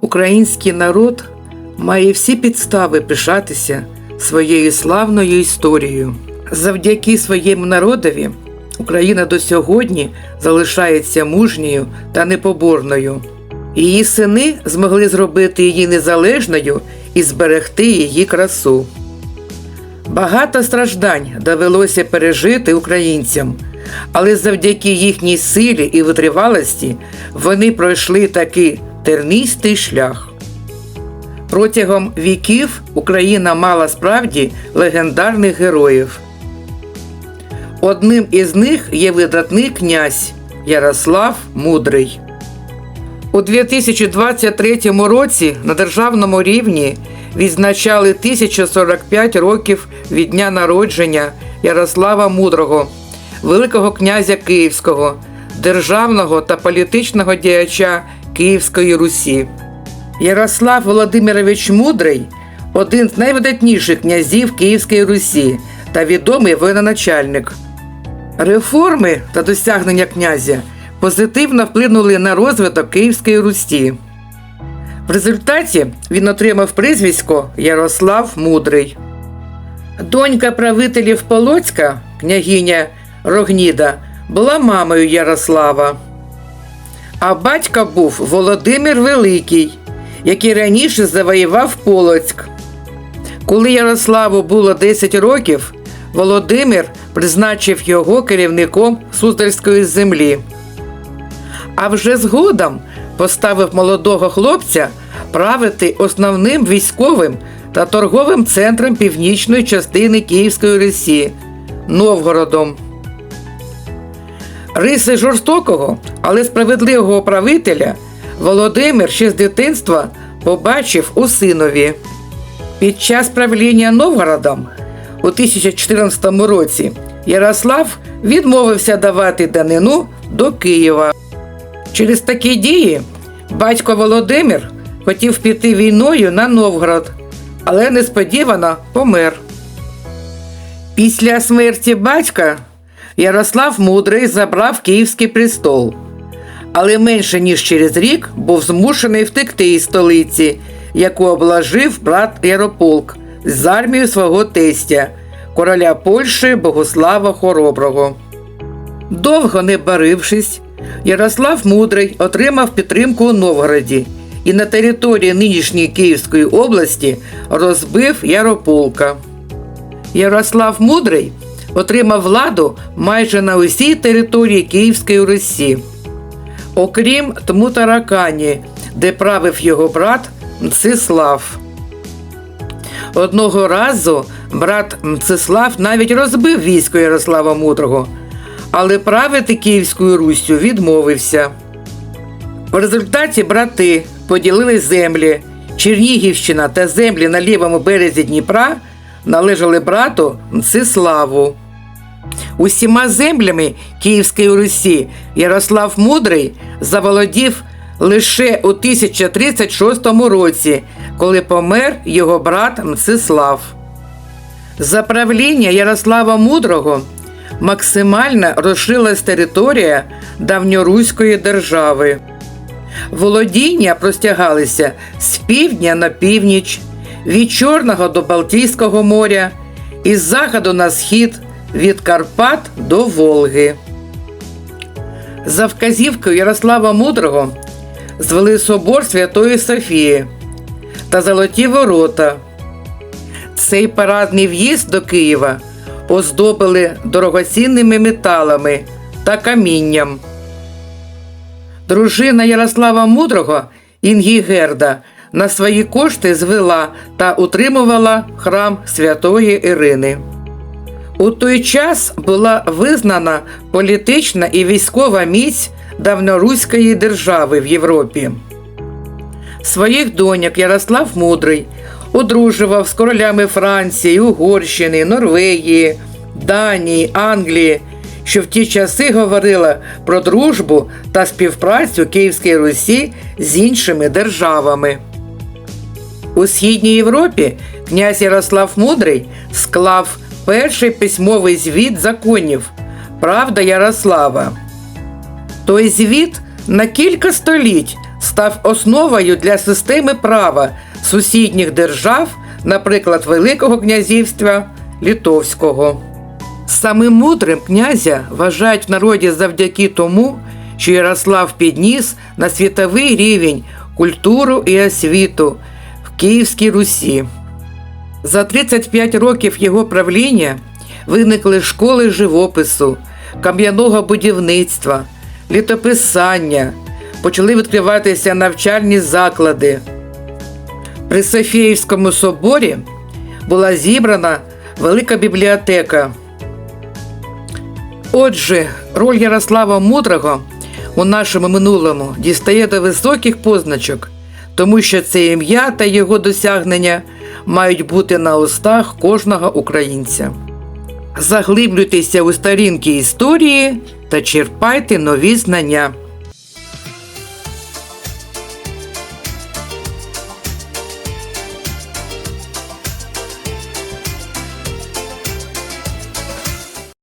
Український народ має всі підстави пишатися своєю славною історією. Завдяки своєму народові Україна до сьогодні залишається мужньою та непоборною. Її сини змогли зробити її незалежною і зберегти її красу. Багато страждань довелося пережити українцям, але завдяки їхній силі і витривалості вони пройшли такий тернистий шлях. Протягом віків Україна мала справді легендарних героїв. Одним із них є видатний князь Ярослав Мудрий. У 2023 році на державному рівні відзначали 1045 років від дня народження Ярослава Мудрого, Великого князя Київського, державного та політичного діяча Київської Русі. Ярослав Володимирович Мудрий один з найвидатніших князів Київської Русі та відомий воєноначальник. Реформи та досягнення князя позитивно вплинули на розвиток Київської Русі. В результаті він отримав прізвисько Ярослав Мудрий. Донька правителів Полоцька, княгиня Рогніда, була мамою Ярослава. А батька був Володимир Великий, який раніше завоював Полоцьк. Коли Ярославу було 10 років, Володимир призначив його керівником Суздальської землі. А вже згодом поставив молодого хлопця правити основним військовим та торговим центром північної частини Київської Русі Новгородом. Риси жорстокого, але справедливого правителя Володимир ще з дитинства побачив у синові. Під час правління Новгородом у 1014 році Ярослав відмовився давати данину до Києва. Через такі дії батько Володимир хотів піти війною на Новгород, але несподівано помер. Після смерті батька Ярослав Мудрий забрав Київський престол, але менше ніж через рік був змушений втекти із столиці, яку облажив брат Ярополк з армією свого тестя, короля Польщі Богослава Хороброго. Довго не барившись, Ярослав Мудрий отримав підтримку у Новгороді і на території нинішньої Київської області розбив Ярополка. Ярослав Мудрий отримав владу майже на усій території Київської Русі, окрім Тмутаракані, де правив його брат Мцислав. Одного разу брат Мцислав навіть розбив військо Ярослава Мудрого, але правити Київською Руссю відмовився. В результаті брати поділили землі. Чернігівщина та землі на лівому березі Дніпра належали брату Мциславу. Усіма землями Київської Русі Ярослав Мудрий заволодів лише у 1036 році, коли помер його брат Мцислав. За правління Ярослава Мудрого максимально розшилась територія давньоруської держави. Володіння простягалися з півдня на північ, від Чорного до Балтійського моря, із заходу на схід від Карпат до Волги. За вказівкою Ярослава Мудрого звели собор Святої Софії та Золоті Ворота. Цей парадний в'їзд до Києва оздобили дорогоцінними металами та камінням. Дружина Ярослава Мудрого Інгігерда на свої кошти звела та утримувала храм Святої Ірини. У той час була визнана політична і військова міць давноруської держави в Європі. Своїх доньок Ярослав Мудрий одружував з королями Франції, Угорщини, Норвегії, Данії, Англії, що в ті часи говорила про дружбу та співпрацю Київської Русі з іншими державами. У Східній Європі князь Ярослав Мудрий склав перший письмовий звіт законів Правда Ярослава. Той звіт на кілька століть став основою для системи права сусідніх держав, наприклад, Великого князівства Литовського. Самим мудрим князя вважають в народі завдяки тому, що Ярослав підніс на світовий рівень культуру і освіту Київській Русі. За 35 років його правління виникли школи живопису, кам'яного будівництва, літописання, почали відкриватися навчальні заклади. При Софіївському соборі була зібрана велика бібліотека. Отже, роль Ярослава Мудрого у нашому минулому дістає до високих позначок, тому що це ім'я та його досягнення мають бути на устах кожного українця. Заглиблюйтеся у сторінки історії та черпайте нові знання.